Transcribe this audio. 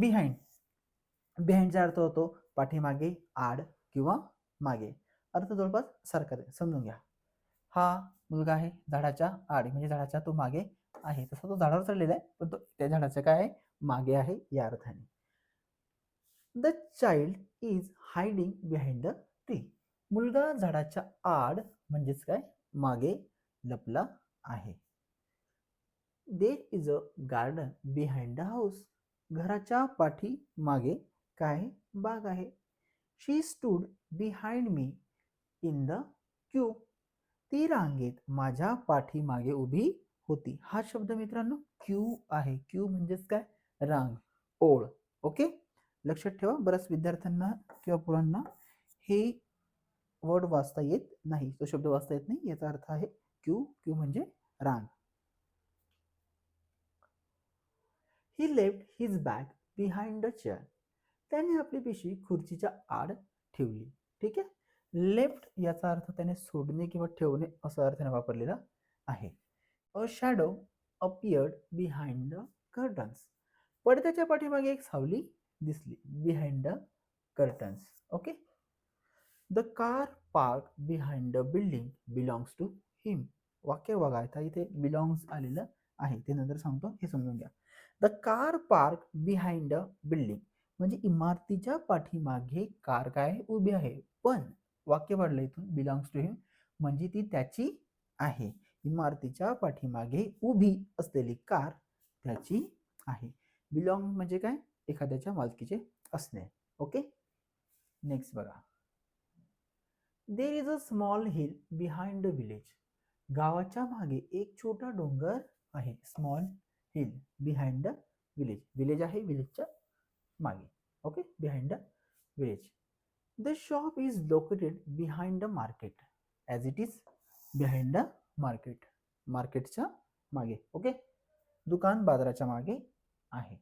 Behind बिहाइंडचा अर्थ होतो पाठीमागे आड किंवा मागे. अर्थ जवळपास सारखा आहे. समजून घ्या. हा मुलगा आहे झाडाच्या आड म्हणजे झाडाच्या तो मागे आहे. तसा तो झाडावर चढलेला आहे पण तो त्या झाडाचं काय आहे? मागे आहे या अर्थाने. The child is hiding behind the tree मुलगा झाडाच्या आड म्हणजेच काय? मागे लपला आहे. There is a garden behind the house घराच्या पाठी मागे काय बाग आहे? She stood behind me in the queue ती रांगेत माझ्या पाठीमागे उभी होती. हा शब्द मित्रांनो क्यू आहे. क्यू म्हणजेच काय? रांग ओळ. ओके लक्षात ठेवा बऱ्याच विद्यार्थ्यांना किंवा पुरांना हे वर्ड वाचता येत नाही. तो शब्द वाचता येत नाही. याचा अर्थ आहे क्यू क्यू म्हणजे रांग he left his bag behind the chair त्याने आपली पिशवी खुर्चीच्या आड ठेवली. ठीक आहे? लेफ्ट याचा अर्थ त्याने सोडणे किंवा ठेवणे असा अर्थाने वापरलेला आहे. A shadow appeared behind the curtains पडद्याच्या पाठीमागे एक सावली दिसली. Behind the curtains okay the car park behind the building belongs to him वाक्य बघा इथे बिलॉंग्स आलेलं आहे. ते नंतर सांगतो. हे समजून घ्या. The car park behind a building. म्हणजे इमारतीच्या पाठीमागे कार काय उभी आहे? पण वाक्य पडलं इथून बिलॉंग्स टू हिम म्हणजे ती त्याची आहे. इमारतीच्या पाठीमागे उभी असलेली कार त्याची आहे. बिलॉंग म्हणजे काय? एखाद्याच्या मालकीचे असणे. ओके नेक्स्ट बघा. There is a small hill behind the village गावाच्या मागे एक छोटा डोंगर आहे. Small hill behind the village village आहे विलेजच्या मागे. Okay behind the village the shop is located behind the market as it is behind the market मार्केटच्या मागे. ओके दुकान बाजाराच्या मागे आहे.